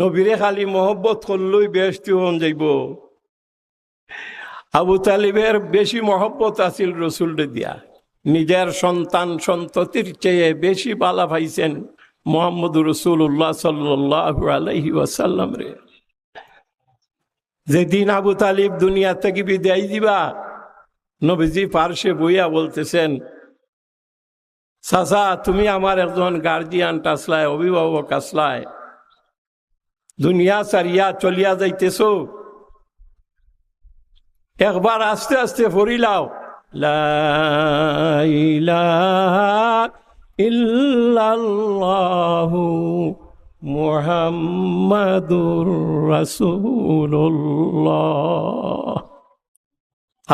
নবীরে খালি মহব্বত করলই বেহস্তি হন যাইব। আবু তালিবের বেশি মহব্বত আছিল রসুলরে দিয়া। নিজের সন্তান সন্ততির চেয়ে বেশি বালা পাইছেন মোহাম্মদ রসুল্লাহ সাল্লাহ আলহি ওয়াসাল্লাম রে। যেদিন আবু তালিব দুনিয়া থেকে বিদায় দিবা, নবীজি পার্শ্বে বইয়া বলতেছেন, চাচা, তুমি আমার একজন গার্জিয়ান টাসলায় অভিভাবক আসলায় দুনিয়া সারিয়া চলিয়া যাইতেছ। একবার আস্তে আস্তে ফরিলাও ইল্লাল্লাহু মুহাম্মাদুর রাসূলুল্লাহ।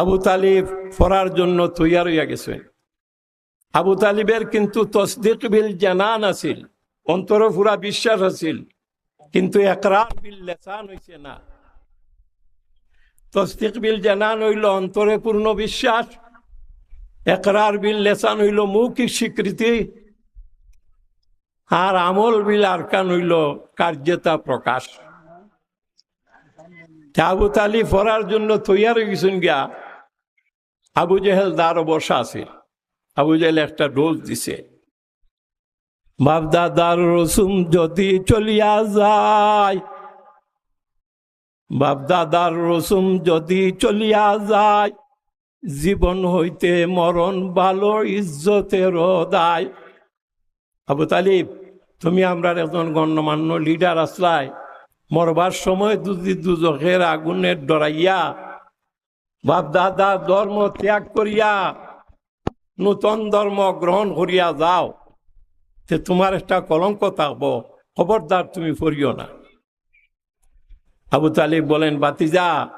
আবু তালিব ফরার জন্য তৈয়ার হইয়া গেছে। আবু তালিবের কিন্তু তসদিক বিল জানান আছিল। অন্তর পুরা বিশ্বাস আছিল। কিন্তু একরার বিল লেসান হইছে না। তসদিক বিল জানান হইল অন্তরে পূর্ণ বিশ্বাস। একরার বিল লেসান হইল মৌখিক স্বীকৃতি। আর আমল বিল আরকান হইল কার্যতা প্রকাশ। আবু তালি ফরার জন্য তৈয়ার হয়ে গেছেন গিয়া আবু জেহেল দার বসা আছে। আবু জেহেল একটা ডোজ দিছে। বাপদাদার রসুম যদি চলিয়া যায় বাপদাদার রসুম যদি চলিয়া যায়, জীবন হইতে মরণ ভালো ইজ্জতের দায়। আবু তালিব, তুমি আমরা একজন গণ্যমান্য লিডার আসলাই, মরবার সময় যদি দুজখের আগুনের ডরাইয়া বাপ দাদা ধর্ম ত্যাগ করিয়া, নূতন ধর্ম গ্রহণ করিয়া যাও। তে তোমার একটা কলঙ্ক থাকব, খবরদার তুমি করিও না। আবু তালিব বলেন, বাতিজা,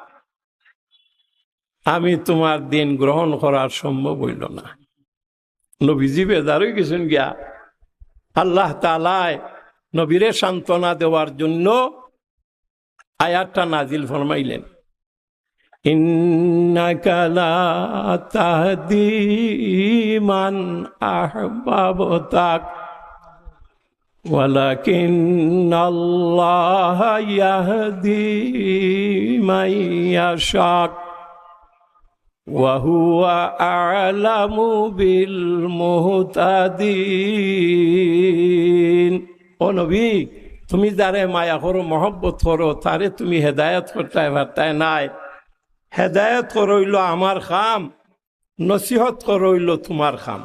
আমি তোমার দিন গ্রহণ করার সম্ভব হইল না। নবীজি বেদারই গেছেন গিয়া। আল্লাহ তালায় নবীরে সান্ত্বনা দেওয়ার জন্য আয়াতটা নাজিল ফরমাইলেন। ইন্নাকা লা তাহদি মান আহবাবতাক। ولكن الله يهدي من يشاء وهو أعلم بالمهتدين ও নবী তুমি যারে মায়া করো মহব্বত করো তারে তুমি হেদায়ত করতে পারতায় নাই হেদায়ত করইল আমার খাম নসিহত করইল তোমার খাম